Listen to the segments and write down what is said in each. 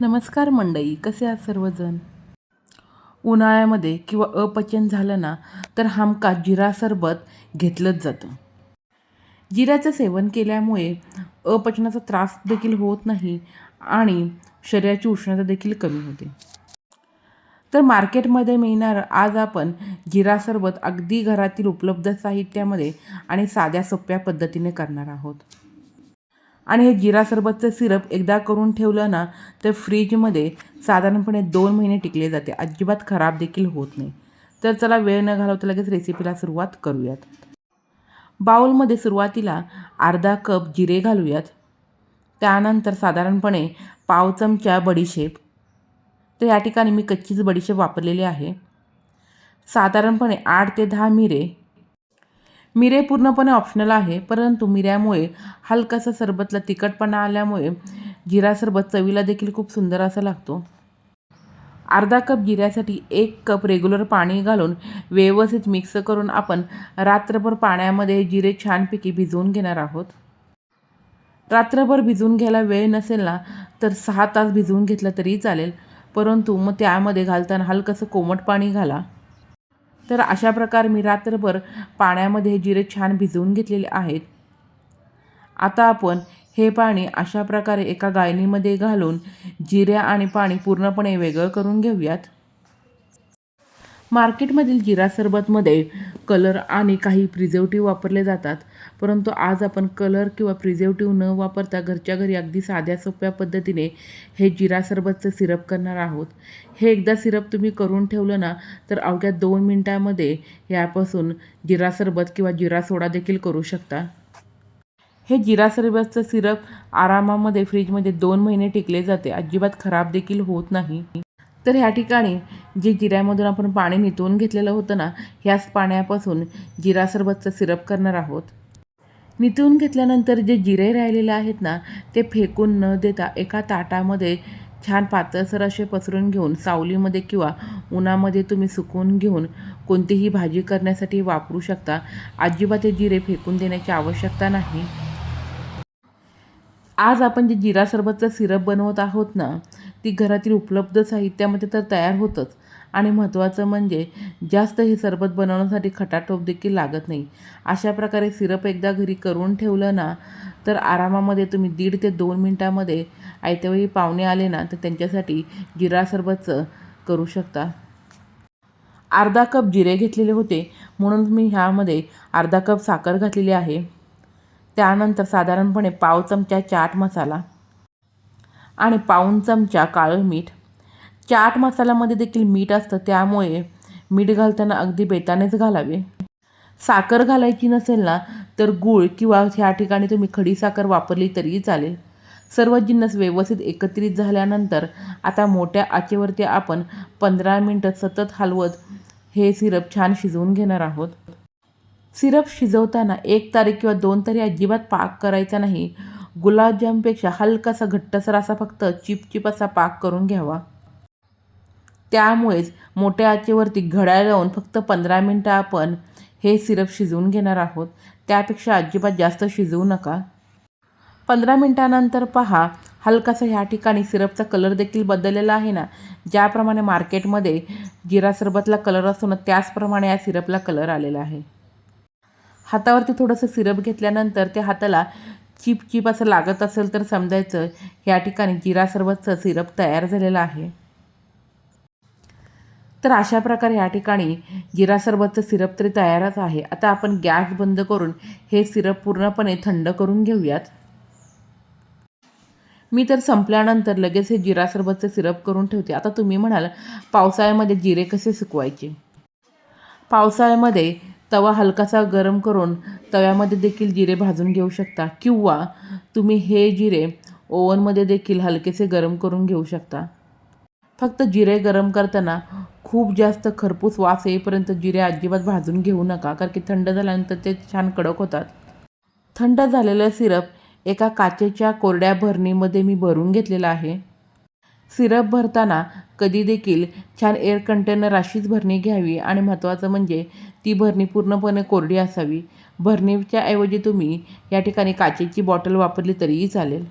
नमस्कार मंडई कसे आहात सर्वजण? उन्हाळ्यामध्ये किंवा अपचन झालं ना तर हमखास जिरा सरबत घेतलंच जातं. जिऱ्याचं सेवन केल्यामुळे अपचनाचा त्रास देखील होत नाही आणि शरीराची उष्णता देखील कमी होते. तर मार्केटमध्ये मिळणार आज आपण जिरा सरबत अगदी घरातील उपलब्ध साहित्यामध्ये आणि साध्या सोप्या पद्धतीने करणार आहोत. आणि हे जिरा सरबतचं सिरप एकदा करून ठेवलं ना तर फ्रीजमध्ये साधारणपणे दोन महिने टिकले जाते. अजिबात खराब देखील होत नाही. तर चला वेळ न घालवता लगेच रेसिपीला सुरुवात करूयात. बाउलमध्ये सुरुवातीला अर्धा कप जिरे घालूयात. त्यानंतर साधारणपणे पाव चमचा बडीशेप. तर या ठिकाणी मी कच्चीच बडीशेप वापरलेली आहे. साधारणपणे आठ ते दहा मिरे मिरे पूर्णपणे ऑप्शनल आहे परंतु मिऱ्यामुळे हलकासा सरबतला तिखटपणा आल्यामुळे जिरा सरबत चवीला देखील खूप सुंदर असा लागतो. अर्धा कप जिऱ्यासाठी एक कप रेग्युलर पाणी घालून व्यवस्थित मिक्स करून आपण रात्रभर पाण्यामध्ये जिरे छानपैकी भिजवून घेणार आहोत. रात्रभर भिजवून घ्यायला वेळ नसेल ना तर सहा तास भिजवून घेतला तरी चालेल परंतु मग त्यामध्ये घालताना हलकंसं कोमट पाणी घाला. तर अशा प्रकारे मी रात्रभर पाण्यामध्ये जिरे छान भिजवून घेतलेले आहेत. आता आपण हे पाणी अशा प्रकारे एका गायनीमध्ये घालून जिऱ्या आणि पाणी पूर्णपणे वेगळं करून घेऊयात. मार्केटमधील जिरा सरबतमध्ये कलर आणि काही प्रिझर्वेटिव्ह वापरले जातात. परंतु आज आपण कलर किंवा प्रिझर्वेटिव्ह न वापरता घरच्या घरी अगदी साध्या सोप्या पद्धतीने हे जिरा सरबतचं सिरप करणार आहोत. हे एकदा सिरप तुम्ही करून ठेवलं ना तर अवघ्या दोन मिनटामध्ये यापासून जिरा सरबत किंवा जिरा सोडा देखील करू शकता. हे जिरा सरबतचं सिरप आरामामध्ये फ्रीजमध्ये दोन महिने टिकले जाते. अजिबात खराब देखील होत नाही. तर ह्या ठिकाणी जे जिऱ्यामधून आपण पाणी नितळून घेतलेलं होतं ना ह्याच पाण्यापासून जिरा सरबतचा सिरप करणार आहोत. नितळून घेतल्यानंतर जे जिरे राहिलेले आहेत ना ते फेकून न देता एका ताटामध्ये छान पातळसर असे पसरून घेऊन सावलीमध्ये किंवा उन्हामध्ये तुम्ही सुकवून घेऊन कोणतीही भाजी करण्यासाठी वापरू शकता. अजिबात हे जिरे फेकून देण्याची आवश्यकता नाही. आज आपण जे जिरा सरबतचा सिरप बनवत आहोत ना ती घरातील उपलब्ध साहित्यामध्ये तर तयार होतंच. आणि महत्त्वाचं म्हणजे जास्त हे सरबत बनवण्यासाठी खटाटोप देखील लागत नाही. अशा प्रकारे सिरप एकदा घरी करून ठेवलं ना तर आरामामध्ये तुम्ही दीड ते दोन मिनटामध्ये आयत्यावेळी पाहुणे आले ना तर त्यांच्यासाठी जिरा सरबतचं करू शकता. अर्धा कप जिरे घेतलेले होते म्हणून मी ह्यामध्ये अर्धा कप साखर घातलेली आहे. त्यानंतर साधारणपणे पाव चमचा चाट मसाला आणि पाऊन चमचा काळं मीठ चाट मसाल्यामध्ये देखील मीठ असतं त्यामुळे मीठ घालताना अगदी बेतानेच घालावे. साखर घालायची नसेल ना तर गूळ किंवा ह्या ठिकाणी तुम्ही खडी साखर वापरली तरीही चालेल. सर्व जिन्नस व्यवस्थित एकत्रित झाल्यानंतर आता मोठ्या आचेवरती आपण पंधरा मिनटं सतत हलवत हे सिरप छान शिजवून घेणार आहोत. सिरप शिजवताना एक तारीख किंवा दोन तरी अजिबात पाक करायचा नाही. गुलाबजामपेक्षा हलकासा घट्टसर असा फक्त चिपचिप असा पाक करून घ्यावा. त्यामुळेच मोठ्या आचेवरती घड्याळ लावून फक्त पंधरा मिनटं आपण हे सिरप शिजवून घेणार आहोत. त्यापेक्षा अजिबात जास्त शिजवू नका. पंधरा मिनटानंतर पहा हलकासा ह्या ठिकाणी सिरपचा कलर देखील बदललेला आहे ना? ज्याप्रमाणे मार्केटमध्ये जिरा सरबतला कलर असतो ना त्याचप्रमाणे या सिरपला कलर आलेला आहे. हातावरती थोडंसं सिरप घेतल्यानंतर त्या हाताला चिप चिप असं लागत असेल तर समजायचं ह्या ठिकाणी जिरा सरबतचं सिरप तयार झालेलं आहे. तर अशा प्रकारे या ठिकाणी जिरा सरबतचं सिरप तरी तयारच आहे. आता आपण गॅस बंद करून हे सिरप पूर्णपणे थंड करून घेऊयात. मी तर संपल्यानंतर लगेच हे जिरा सरबतचं सिरप करून ठेवते. आता तुम्ही म्हणाल पावसाळ्यामध्ये जिरे कसे सुकवायचे? पावसाळ्यामध्ये तवा हलकासा गरम करून तव्यामध्ये देखील जिरे भाजून घेऊ शकता किंवा तुम्ही हे जिरे ओव्हनमध्ये देखील हलकेसे गरम करून घेऊ शकता. फक्त जिरे गरम करताना खूप जास्त खरपूस वास येईपर्यंत जिरे अजिबात भाजून घेऊ नका कारण की थंड झाल्यानंतर ते छान कडक होतात. थंड झालेलं सिरप एका काचेच्या कोरड्या भरणीमध्ये मी भरून घेतलेलं आहे. सिरप भरताना कधी देखील छान एअर कंटेनर अशीच भरणी घ्यावी आणि महत्त्वाचं म्हणजे ती भरणी पूर्णपणे कोरडी असावी. भरणीच्या ऐवजी तुम्ही या ठिकाणी काचेची बॉटल वापरली तरीही चालेल.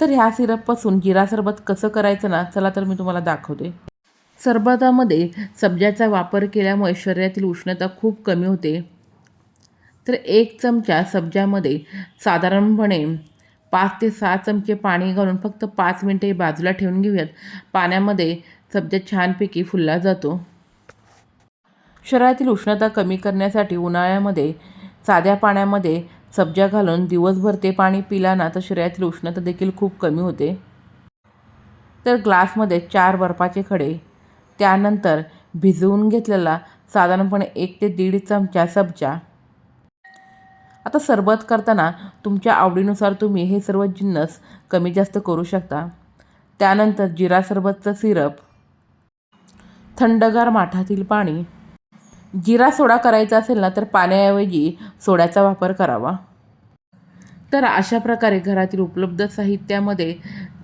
तर ह्या सिरपपासून जिरा सरबत कसं करायचं ना चला तर मी तुम्हाला दाखवते. सरबतामध्ये सब्जाचा वापर केल्यामुळे शरीरातील उष्णता खूप कमी होते. तर एक चमचा सब्जामध्ये साधारणपणे पाच ते सहा चमचे पाणी घालून फक्त पाच मिनटे बाजूला ठेवून घेऊयात. पाण्यामध्ये सब्जा छानपैकी फुलला जातो. शरीरातील उष्णता कमी करण्यासाठी उन्हाळ्यामध्ये साध्या पाण्यामध्ये सब्ज्या घालून दिवसभर ते पाणी पिला ना तर शरीरातील उष्णता देखील खूप कमी होते. तर ग्लासमध्ये चार बर्फाचे खडे. त्यानंतर भिजवून घेतलेला साधारणपणे एक ते दीड चमचा सब्जा. आता सरबत करताना तुमच्या आवडीनुसार तुम्ही हे सर्व जिन्नस कमी जास्त करू शकता. त्यानंतर जिरा सरबतचं सिरप. थंडगार माठातील पाणी. जिरा सोडा करायचा असेल ना तर पाण्याऐवजी सोड्याचा वापर करावा. तर अशा प्रकारे घरातील उपलब्ध साहित्यामध्ये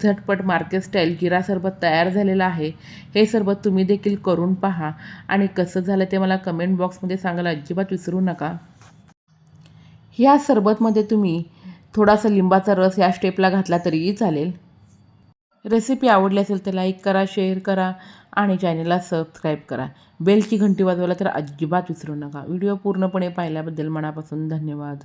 झटपट मार्केट स्टाईल जिरा सरबत तयार झालेलं आहे. हे सरबत तुम्ही देखील करून पहा. आणि कसं झालं ते मला कमेंट बॉक्समध्ये सांगायला अजिबात विसरू नका. ह्या सरबतमध्ये तुम्ही थोडासा लिंबाचा रस या स्टेपला घातला तरीही चालेल. रेसिपी आवडली असेल तर लाईक करा शेअर करा आणि चॅनलला सबस्क्राईब करा. बेलची घंटी वाजवायला तर अजिबात विसरू नका. व्हिडिओ पूर्णपणे पाहिल्याबद्दल मनापासून धन्यवाद.